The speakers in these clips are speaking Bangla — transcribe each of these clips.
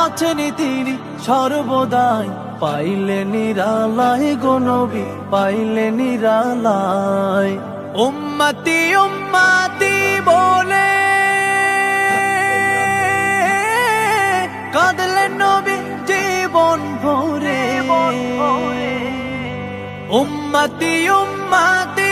আছেন তিনি সর্বদাই। পাইলে নিরালাই গনবি পাইলে নিরালাই উম্মতি উম্মতি বলে কাঁদলেন নবী জীবন ভরে। উম্মতি উম্মতি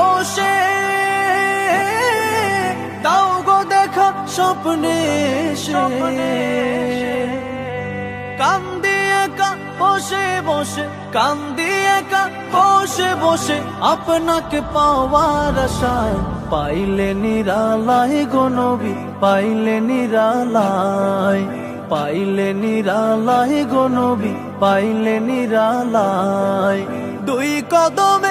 স্বপ্নে। কান্দি একা বসে বসে কান্দি একা বসে বসে আপনাকে পাওয়ার আশায়। পাইলে নিরালায় গো নবী পাইলে নিরালায়। পাইলে নিরালায় গো নবী পাইলে নিরালায়। দুই কদমে